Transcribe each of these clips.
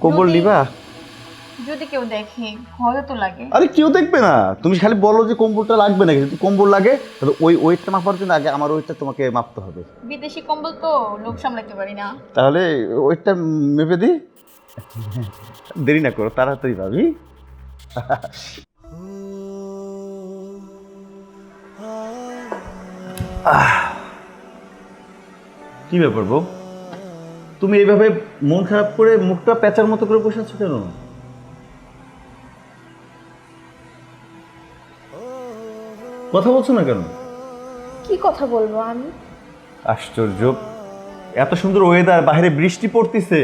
কম্বল যদি- নিবা? যদি কেউ দেখে ভয় তো লাগে। আরে কেউ দেখবে না। তুমি খালি বলো যে কম্বলটা লাগবে নাকি। যদি কম্বল লাগে তাহলে ওই ওয়েটটা মাপার জন্য আগে আমার ওয়েটটা তোমাকে মাপতে হবে। বিদেশি কম্বল তো লোক সামলাতে পারি না। তাহলে ওয়েটটা মেপে দিই। দেরি না করো তাড়াতাড়ি ভাবি। কি ব্যাপার বউ? তুমি এইভাবে মন খারাপ করে মুখটা প্যাঁচার মতো করে বসে আছো কেন? কথা বলছো না কেন? কি কথা বলব আমি? আশ্চর্য। এত সুন্দর ওয়েদার বাইরে বৃষ্টি পড়তেছে।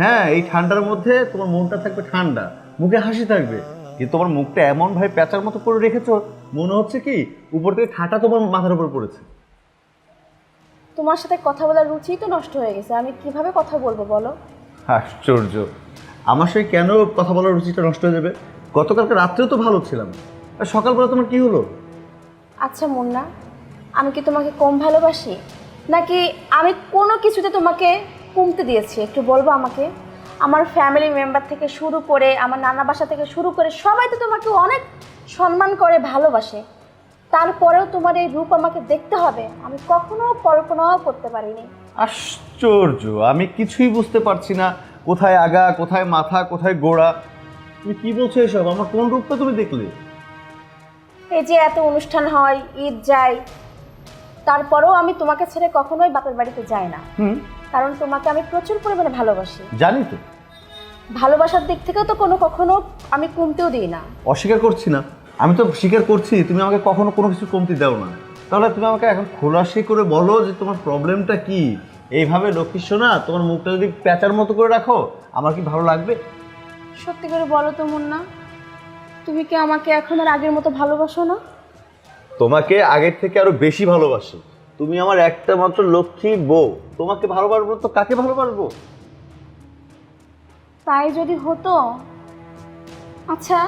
হ্যাঁ এই ঠান্ডার মধ্যে তোমার মনটা থাকবে ঠান্ডা মুখে হাসি থাকবে। কিন্তু তোমার মুখটা এমন ভাবে প্যাঁচার মতো করে রেখেছো মনে হচ্ছে কি উপর থেকে ঠাটা তোমার মাথার উপর পড়েছে। তোমার সাথে কথা বলার রুচিই তো নষ্ট হয়ে গেছে। আমি কীভাবে কথা বলব বলো? আশ্চর্য। আমার সেই কেন কথা বলার রুচিটা নষ্ট হয়ে যাবে? গতকালকে রাত্রেও তো ভালো ছিলাম। আর সকালবেলা তোমার কি হলো? আচ্ছা মুন্না আমি কি তোমাকে কম ভালোবাসি? নাকি আমি কোনো কিছুতে তোমাকে কমতে দিয়েছি? একটু বলব আমাকে? আমার ফ্যামিলি মেম্বার থেকে শুরু করে আমার নানা বাসা থেকে শুরু করে সবাই তো তোমাকে অনেক সম্মান করে ভালোবাসে। তারপরেও তোমার এই রূপ আমাকে দেখতে হবে। আমি কখনো কল্পনাও করতে পারিনি। আশ্চর্য! আমি কিছুই বুঝতে পারছি না। কোথায় আগা কোথায় মাথা কোথায় গোড়া? তুমি কি বলছো এসব? আমার কোন রূপটা তুমি দেখলে? এই যে এত অনুষ্ঠান হয় ঈদ যায় তারপরেও আমি তোমাকে ছেড়ে কখনোই বাপের বাড়িতে যাই না। হুম? কারণ তোমাকে আমি প্রচুর পরিমাণে ভালোবাসি। জানি তো। ভালোবাসার দিক থেকেও তো কোনো কখনো আমি কমতেও দিই না। অস্বীকার করছি না। আমি তো স্বীকার করছি তুমি আমাকে কখনো কোনো কিছু কমতি দাও না। তাহলে তুমি আমাকে এখন খোলাসি করে বলো যে তোমার প্রবলেমটা কি। এইভাবে লক্ষ্মী শোনা তোমার মুখটা যদি প্যাঁচার মতো করে রাখো আমার কি ভালো লাগবে? সত্যি করে বলো তো মুন্না তুমি কি আমাকে এখন আর আগের মতো ভালোবাসো না? তোমাকে আগের থেকে আরও বেশি ভালোবাসি। তুমি আমার একটা মাত্র লক্ষ্মী বউ তোমাকে ভালোবাসবো তো কাকে ভালোবাসবো? তাই যদি হতো আচ্ছা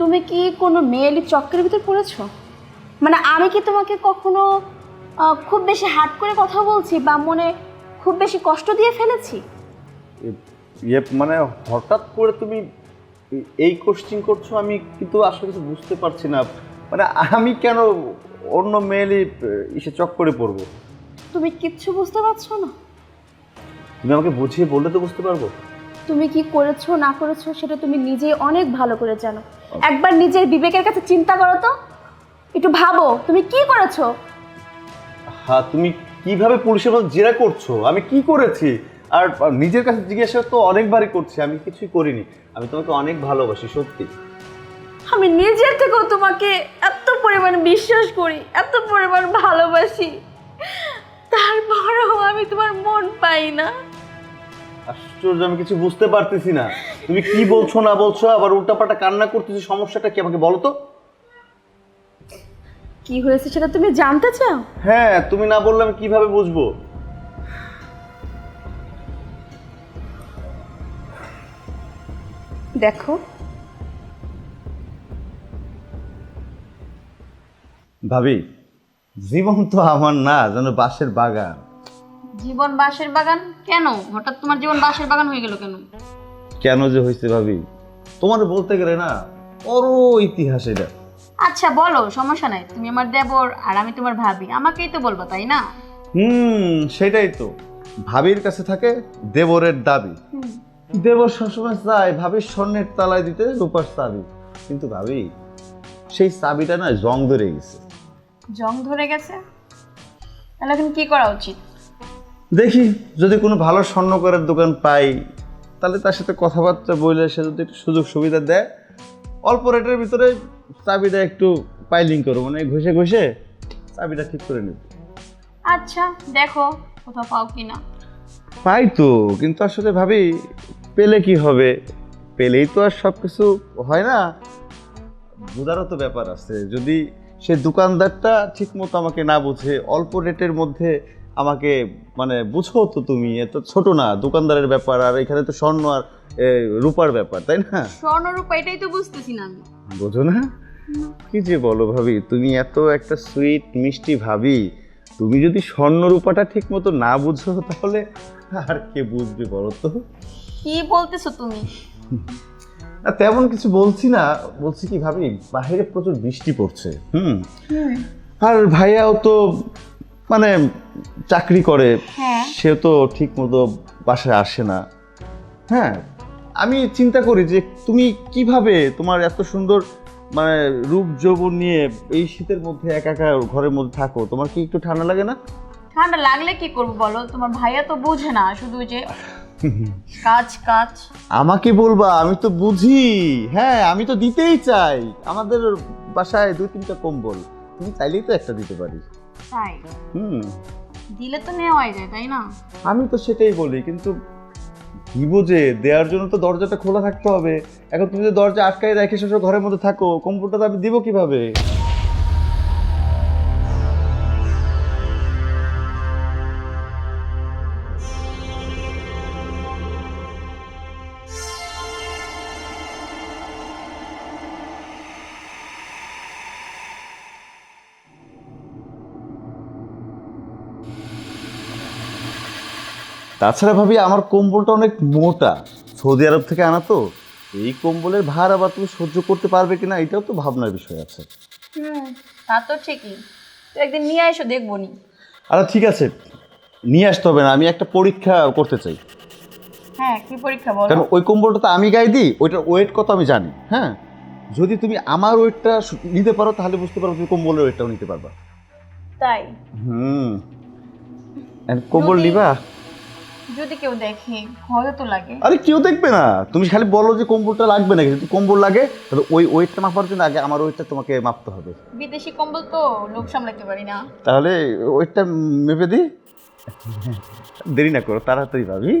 তুমি কি কোনো মেয়েলি চক্রের ভিতর পড়েছো? মানে আমি কি তোমাকে কখনো খুব বেশি হাট করে কথা বলছি বা মনে খুব বেশি কষ্ট দিয়ে ফেলেছি? ইয়ে মানে হঠাৎ করে তুমি এই কোশ্চিন করছ আমি কিন্তু আসলে কিছু বুঝতে পারছি না। মানে আমি কেন অন্য মেয়েলি ইসে চক্করে পড়ব? তুমি কিচ্ছু বুঝতে পারছ না? তুমি আমাকে বুঝিয়ে বললে তো বুঝতে পারব। তুমি কি করেছ না করেছ সেটা তুমি নিজেই অনেক ভালো করে জানো। একবার নিজের বিবেকের কাছে চিন্তা করো তো। একটু ভাবো তুমি কি করেছ? হ্যাঁ তুমি কীভাবে পুলিশের মতো জেরা করছ? আমি কি করেছি? আর নিজের কাছে জিজ্ঞাসা তো অনেকবারই করছি আমি কিছুই করিনি। আমি তোমাকে অনেক ভালোবাসি সত্যি। আমি নিজের থেকেও তোমাকে এত পরিমাণ বিশ্বাস করি এত পরিমাণ ভালোবাসি। তারপরেও আমি তোমার মন পাই না। আশ্চর্য আমি কিছু বুঝতে পারতেছি না। তুমি কি বলছো না বলছো আবার উল্টাপাল্টা কান্না করতেছি সমস্যাটা কি আমাকে বলো তো? কি হয়েছে সেটা তুমি জানতে চাও? হ্যাঁ তুমি না বললে আমি কীভাবে বুঝব? দেখো। ভাবি জীবন তো আমার না যেন বাঁশের বাগান। জীবন বাঁশের বাগান? কেন? হঠাৎ তোমার জীবন বাঁশের বাগান হয়ে গেল কেন? কেন যে হয়েছে ভাবি? তোমার বলতে গেলে না বড় ইতিহাস এটা। আচ্ছা বলো সমস্যা নাই। তুমি আমার দেবর আর আমি তোমার ভাবি। আমাকেই তো বলবা তাই না? হুম সেটাই তো। ভাবির কাছে থাকে দেবরের দাবি। দেবর সবসময় চায় ভাবির স্বর্ণের তালায় দিতে রূপার চাবি। কিন্তু ভাবি সেই চাবিটা না জং ধরে গেছে। জং ধরে গেছে? তাহলে এখন কি করা উচিত? দেখি যদি কোনো ভালো স্বর্ণকারের দোকান পাই তাহলে তার সাথে কথাবার্তা বলে সে যদি একটু সুযোগ সুবিধা দেয় অল্প রেটের ভিতরে চাবিটা একটু পাইলিং করব। মানে ঘষে ঘষে চাবিটা ঠিক করে নেব। আচ্ছা দেখো কোথাও পাও কি না পাই তো কিন্তু আসলে ভাবি পেলে কি হবে? পেলেই তো আর সব কিছু হয় না। বোঝারও তো ব্যাপার আছে। যদি সে দোকানদারটা ঠিক মতো আমাকে না বুঝে অল্প রেটের মধ্যে আমাকে মানে বুঝো তো তুমি এত ছোট না দোকানদারের ব্যাপার আর এখানে তো স্বর্ণ আর এ, রূপার ব্যাপার তাই না? স্বর্ণ স্বর্ণরূপ এটাই তো বুঝতেছি না আমি। বোঝো না? কি যে বলো ভাবি তুমি এত একটা সুইট মিষ্টি ভাবি তুমি যদি স্বর্ণ রূপাটা ঠিক মতো না বুঝো তাহলে আর কে বুঝবে বলো তো? কি বলতেছো তুমি? না তেমন কিছু বলছি না বলছি কি ভাবি বাইরে প্রচুর বৃষ্টি পড়ছে হুম। আর ভাইয়াও তো মানে চাকরি করে হ্যাঁ। সে তো ঠিক মতো বাসায় আসে না। হ্যাঁ আমি চিন্তা করি যে তুমি কীভাবে তোমার এত সুন্দর মানে রূপ যৌবন নিয়ে এই শীতের মধ্যে একা একা ঘরের মধ্যে থাকো তোমার কি একটু ঠান্ডা লাগে না? ঠান্ডা লাগলে কি করব বলো? তোমার ভাইয়া তো বুঝে না শুধু যে কাজ কাজ। আমাকে বলবা আমি তো বুঝি। হ্যাঁ আমি তো দিতেই চাই। আমাদের বাসায় দুই তিনটা কম্বল। তুমি চাইলেই তো একটা দিতে পারি তাই? হুম। দিলে তো নেওয়াই যায় তাই না? আমি তো সেটাই বলি কিন্তু দিব যে দেওয়ার জন্য তো দরজাটা খোলা থাকতে হবে। এখন তুমি যদি দরজা আটকাই রেখে শেষ ঘরের মধ্যে থাকো কম্পিউটার আমি দিব কীভাবে? তাছাড়া ভাবি আমার কম্বলটা অনেক মোটা। সৌদি আরব থেকে আনা তো। এই কম্বলের ভার আবার তুমি সহ্য করতে পারবে কিনা এটাও তো ভাবনার বিষয় আছে। হুম তা তো ঠিকই। তো একদিন নিয়ে এসো দেখব নি। আচ্ছা ঠিক আছে নিয়ে আসতে হবে না আমি একটা পরীক্ষা করতে চাই। হ্যাঁ কি পরীক্ষা বলো? কারণ ওই কম্বলটা তো আমি গায়ে দিই ওইটার ওয়েট কত আমি জানি হ্যাঁ? যদি তুমি আমার ওয়েটটা নিতে পারো তাহলে বুঝতে পারো তুমি কম্বলের ওয়েটটাও নিতে পারবা। তাই? হুম। কম্বল নিবা? যদি কেউ দেখে ভয় তো লাগে। আরে কেউ দেখবে না। তুমি খালি বলো যে কম্বলটা লাগবে না যদি কম্বল লাগে তাহলে ওই ওয়েটটা মাপার জন্য আগে আমার ওয়েটটা তোমাকে মাপতে হবে। বিদেশি কম্বল তো লোক সামলাতে পারি না। তাহলে ওয়েটটা মেপে দিই। দেরি না করো তাড়াতাড়ি ভাবি।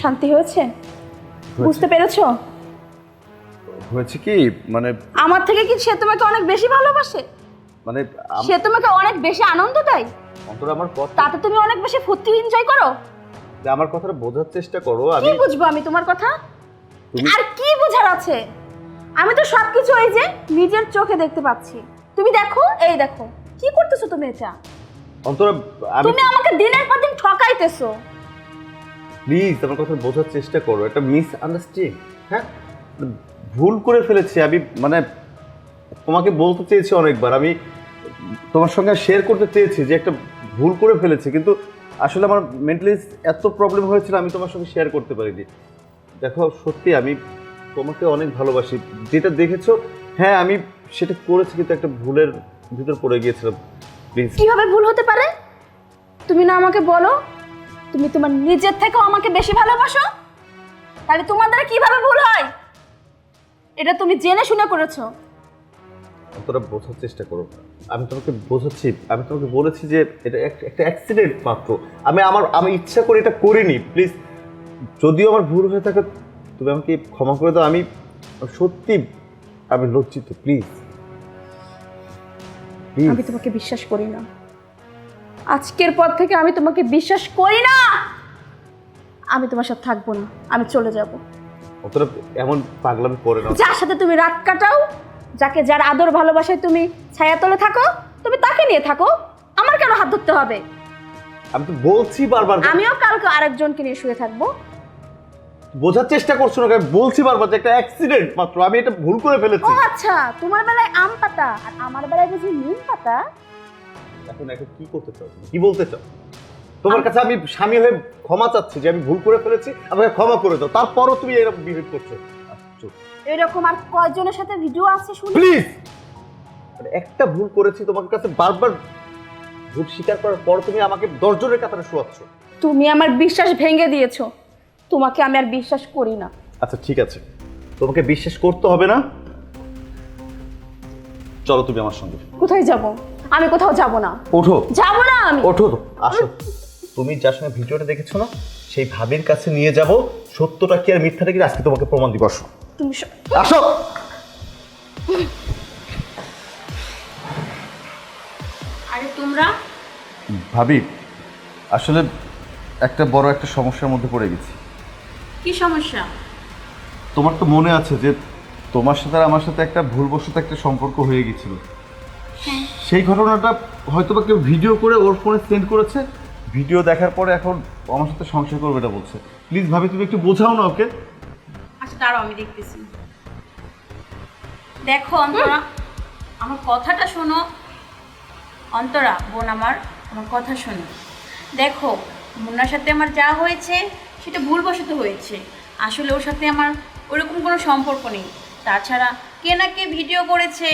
শান্তি হয়েছে? বুঝতে পেরেছ? হয়েছে কি? মানে আমার থেকে কি সে তোমাকে অনেক বেশি ভালোবাসে? মানে আম- সে তোমাকে অনেক বেশি আনন্দ দেয়? অন্তর আমার কথা তাতে তুমি অনেক বেশি ফুর্তি এনজয় করো? আমার কথাটা বোঝার চেষ্টা করো কি আমি বুঝব আমি তোমার কথা? তুমি- আর কি বোঝার আছে? আমি তো সবকিছু এই যে নিজের চোখে দেখতে পাচ্ছি। তুমি দেখো এই দেখো কি করতেছো তুমি এটা? অন্তর আমি তুমি আমাকে দিনের পর দিন ঠকাইতেছো। প্লিজ আমার কথা বোঝার চেষ্টা করো একটা মিস আন্ডারস্ট্যান্ডিং হ্যাঁ? ভুল করে ফেলেছি, আমি মানে তোমাকে বলতে চেয়েছি অনেকবার, আমি তোমার সঙ্গে শেয়ার করতে চেয়েছি যে একটা ভুল করে ফেলেছি, কিন্তু আসলে আমার মেন্টালি এত প্রবলেম হয়েছিল, আমি তোমার সঙ্গে শেয়ার করতে পারিনি। দেখো, সত্যি আমি তোমাকে অনেক ভালোবাসি, যেটা দেখেছ হ্যাঁ আমি সেটা করেছি, কিন্তু একটা ভুলের ভিতর পড়ে গিয়েছিলাম কীভাবে ভুল হতে পারে? তুমি না আমাকে বলো, তুমি তোমার নিজের থেকেও আমাকে বেশি ভালোবাসো? তাহলে তোমার দ্বারা কীভাবে ভুল হয়? এটা তুমি জেনে শুনে করেছ। তোরা বোঝার চেষ্টা করো। আমি তোমাকে বোঝাচ্ছি আমি তোমাকে বলেছি যে এটা একটা অ্যাক্সিডেন্ট মাত্র। আমি আমার আমি ইচ্ছা করে এটা করিনি প্লিজ যদিও আমার ভুল হয়ে থাকে তুমি আমাকে ক্ষমা করে দাও। আমি সত্যি আমি লজ্জিত প্লিজ প্লিজ আমি তোমাকে বিশ্বাস করি না। আজকের পর থেকে আমি তোমাকে বিশ্বাস করি না। আমি তোমার সাথে থাকব না আমি চলে যাব। অতটা এমন পাগলামি করে না। যার সাথে তুমি রাত কাটাও যাকে যার আদর ভালোবাসায় তুমি ছায়াতলে থাকো তুমি তাকে নিয়ে থাকো। আমার কেন হাত ধরতে হবে। আমি তো বলছি বারবার আমিও কালকে আরেকজনকে নিয়ে শুয়ে থাকব। বোঝার চেষ্টা করছ না আমি বলছি বারবার যে একটা অ্যাক্সিডেন্ট মাত্র। আমি এটা ভুল করে ও ফেলেছি আচ্ছা তোমার বেলায় আম পাতা আর আমার বেলায় বুঝি নিম পাতা। এখন এখন কি করতে চাও? কি বলতে চাও? তোমার কাছে আমি স্বামী হয়ে ক্ষমা চাচ্ছি যে আমি ভুল করে ফেলেছি আমাকে ক্ষমা করে দাও। তারপরও তুমি এরকম বিহেভ করছ। এরকম আর কয়জনের সাথে ভিডিও আছে শুনি? প্লিজ একটা ভুল করেছি তোমার কাছে বারবার ভুল স্বীকার করার পর তুমি আমাকে দশজনের কাতারে শোয়াচ্ছ। তুমি আমার বিশ্বাস ভেঙে দিয়েছ। তোমাকে আমি আর বিশ্বাস করি না। আচ্ছা ঠিক আছে। তোমাকে বিশ্বাস করতে হবে না। চলো তুমি আমার সঙ্গে। কোথায় যাব? আমি কোথাও যাব না। ওঠো। যাব না আমি। ওঠো। আসো। তুমি যার সঙ্গে ভিডিওটা দেখেছ না সেই ভাবির কাছে নিয়ে যাব। সত্যটা কি আর মিথ্যাটা কি? আজকে তোমাকে প্রমাণ দিব আসো। তুমি আসো! আরে তোমরা? ভাবি আসলে একটা বড় একটা সমস্যার মধ্যে পড়ে গেছি। কি সমস্যা? তোমার তো মনে আছে যে তোমার সাথে আর আমার সাথে একটা ভুলবশত একটা সম্পর্ক হয়ে গেছিল। সেই ঘটনাটা হয়তো বা কেউ ভিডিও করে ওর ফোনে সেন্ড করেছে ভিডিও দেখার পরে এখন আমার সাথে সংসার করবে এটা বলছে। প্লিজ ভাবি, তুমি একটু বোঝাও না ওকে। আচ্ছা দাঁড়াও, আমি দেখতেছি। দেখো, অন্তরা, আমার কথাটা শোনো। অন্তরা, বোন আমার আমার কথা শোনো। দেখো, মুন্নার সাথে আমার যা হয়েছে, সেটা ভুলবশত হয়েছে। আসলে ওর সাথে আমার ওরকম কোনো সম্পর্ক নেই। তাছাড়া কে না কে ভিডিও করেছে,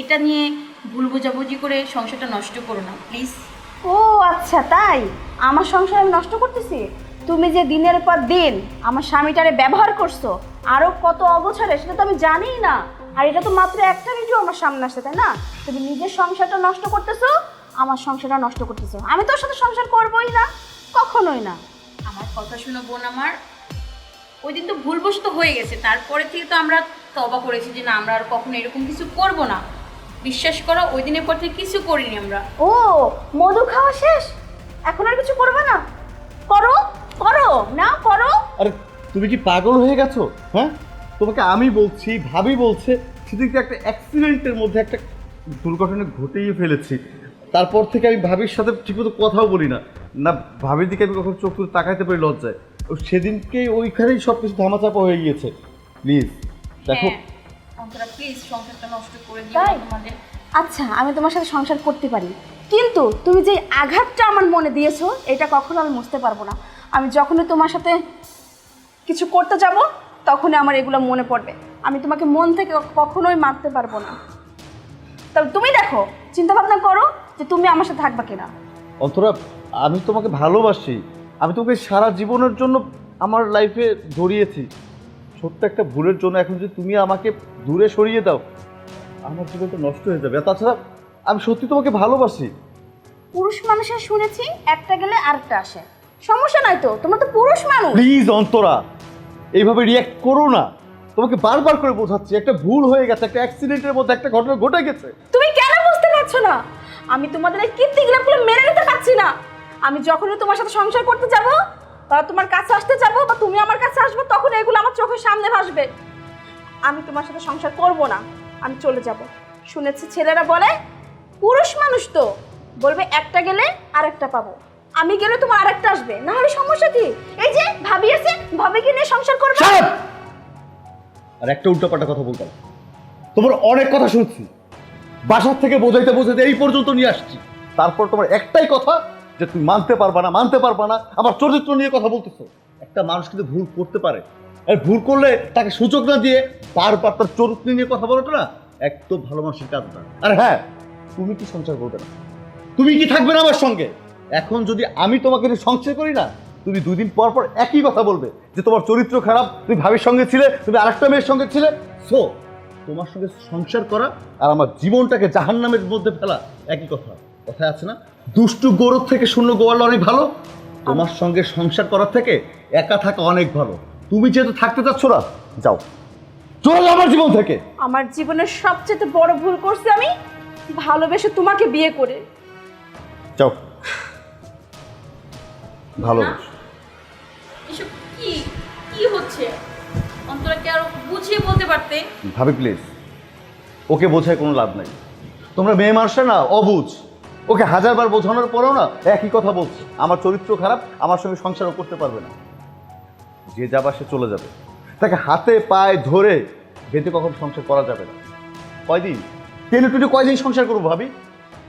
এটা নিয়ে ভুল বোঝাবুঝি করে সংসারটা নষ্ট করো না, প্লিজ। ও আচ্ছা তাই? আমার সংসার আমি নষ্ট করতেছি? তুমি যে দিনের পর দিন আমার স্বামীটারে ব্যবহার করছ আরও কত অবছরে সেটা তো আমি জানিই না। আর এটা তো মাত্র একটা ভিডিও আমার সামনে আসছে, তাই না? তুমি নিজের সংসারটা নষ্ট করতেছো, আমার সংসারটা নষ্ট করতেছো। আমি তোর সাথে সংসার করবোই না, কখনোই না। আমার কথা শুনো, বোন আমার। ওই দিন তো ভুলবশত হয়ে গেছে, তারপরে থেকে তো আমরা তবা করেছি যে না, আমরা আর কখনো এরকম কিছু করব না। বিশ্বাস করো ওই দিনের পর থেকে কিছু করিনি আমরা। ও মধু খাওয়া শেষ? এখন আর কিছু করবে না? করো করো না করো। আরে তুমি কি পাগল হয়ে গেছো? হ্যাঁ? তোমাকে আমি বলছি ভাবি বলছে সেদিকে একটা অ্যাক্সিডেন্টের মধ্যে একটা দুর্ঘটনা ঘটেই ফেলেছি। তারপর থেকে আমি ভাবির সাথে ঠিকমতো কথাও বলি না। না ভাবির দিকে আমি কখন চোখ তুলে তাকাইতে পারি লজ্জায়। ও সেদিনকেই ওইখানেই সব কিছু ধামাচাপা হয়ে গিয়েছে। প্লিজ দেখো হ্যাঁ। অন্তরা প্লিজ সংসারটা নষ্ট করে দিও তাই? তোমাদের। আচ্ছা আমি তোমার সাথে সংসার করতে পারি। কিন্তু তুমি যে আঘাতটা আমার মনে দিয়েছ এটা কখনো আমি মুছতে পারব না। আমি যখনই তোমার সাথে কিছু করতে যাব তখনই আমার এগুলো মনে পড়বে। আমি তোমাকে মন থেকে কখনোই মারতে পারব না। তবে তুমি দেখো চিন্তা ভাবনা করো যে তুমি আমার সাথে থাকবা কিনা। অন্তরা আমি তোমাকে ভালোবাসি। আমি তোমাকে সারা জীবনের জন্য আমার লাইফে জড়িয়েছি ছোট্ট একটা ভুলের জন্য এখন যদি তুমি আমাকে দূরে সরিয়ে দাও আমার জীবনটা নষ্ট হয়ে যাবে। আর তাছাড়া আমি সত্যি তোমাকে ভালোবাসি। পুরুষ মানুষের শুনেছি একটা গেলে আরেকটা আসে। সমস্যা নাই তো তোমরা তো পুরুষ মানুষ। প্লিজ অন্তরা এইভাবে রিয়াক্ট করো না। তোমাকে বারবার করে বোঝাচ্ছি একটা ভুল হয়ে গেছে একটা অ্যাক্সিডেন্টের মধ্যে একটা ঘটনা ঘটে গেছে। তুমি কেন বুঝতে পারছ না? আমি তোমাদের এই কীর্তিগুলো মেনে নিতে পারছি না। আমি যখনই তোমার সাথে সংসার করতে যাব তোমার কাছে আসতে যাব বা তুমি আমার কাছে আসবে, তখন এগুলো আমার চোখের সামনে ভাসবে। আমি তোমার সাথে সংসার করব না, আমি চলে যাব। শুনেছি ছেলেরা বলে, পুরুষ মানুষ তো, বলবে একটা গেলে আরেকটা পাবো। আমি গেলে তোমার আরেকটা আসবে, না হলে সমস্যা কি? এই যে, ভাবি আছে ভাবিকে নিয়ে সংসার করবে? আর একটা উল্টাপাল্টা কথা বলতাম তোমার অনেক কথা শুনছি। বাসার থেকে বোঝাইতে বোঝাইতে এই পর্যন্ত নিয়ে আসছি। তারপর তোমার একটাই কথা যে তুমি মানতে পারবা না, মানতে পারবা না, আমার চরিত্র নিয়ে কথা বলতেছো। একটা মানুষ কিন্তু ভুল করতে পারে। আর ভুল করলে তাকে সুযোগ না দিয়ে বারবার তার চরিত্র নিয়ে কথা বলাটা না একদম ভালো মানুষের কাজ না। আর হ্যাঁ তুমি কি সংসার করবে না? তুমি কি থাকবে না আমার সঙ্গে? এখন যদি আমি তোমাকে সংসার করি না, তুমি দুই দিন পর পর একই কথা বলবে যে তোমার চরিত্র খারাপ, তুমি ভাবির সঙ্গে ছিলে, তুমি আরেকটা মেয়ের সঙ্গে ছিলে। সো তোমার সঙ্গে সংসার করা আর আমার জীবনটাকে জাহান্নামের মধ্যে ফেলা একই কথা। কথা আছে না দুষ্টু গরুর থেকে শূন্য গোয়াল অনেক ভালো। তোমার সঙ্গে সংসার করার থেকে একা থাকা অনেক ভালো। তুমি যেহেতু থাকতে চাচ্ছ না যাও। চলে যাও আমার জীবন থেকে। আমার জীবনের সবচেয়ে বড় ভুল করছি আমি। ভালোবেসে তোমাকে বিয়ে করে। যাও। ভালো। এসব কি কি হচ্ছে? অন্তরাকে আরও বুঝিয়ে বলতে পারতে? ভাবি প্লিজ ওকে বোঝায় কোনো লাভ নাই। তোমরা মেয়ে মানুষরা না অবুঝ। ওকে হাজারবার বোঝানোর পরেও না একই কথা বলছে। আমার চরিত্র খারাপ, আমার সঙ্গে সংসারও করতে পারবে না। যে যাবা, সে চলে যাবে। তাকে হাতে, পায়ে ধরে বেঁধে কখন সংসার করা যাবে না। কয়দিন? টেনে টুটে কয়দিন সংসার করব ভাবি?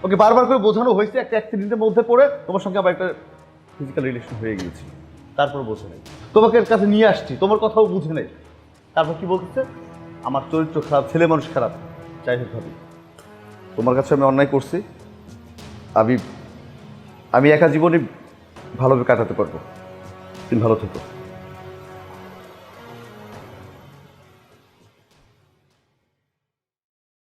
ওকে বারবার করে বোঝানো হয়েছে, একটা অ্যাক্সিডেন্টের মধ্যে পড়ে তোমার সঙ্গে আবার একটা ফিজিক্যাল রিলেশন হয়ে গিয়েছি। তারপর বোঝে নেই। তোমাকে এর কাছে নিয়ে আসছি, তোমার কথাও বুঝে নেই। তারপর কি বলতেছে? আমার চরিত্র খারাপ, ছেলে মানুষ খারাপ। যাই হোক ভাবি, তোমার কাছে আমি অন্যায় করছি। আমি আমি একা জীবনে ভালোভাবে কাটাতে পারব। তুমি ভালো থেকো।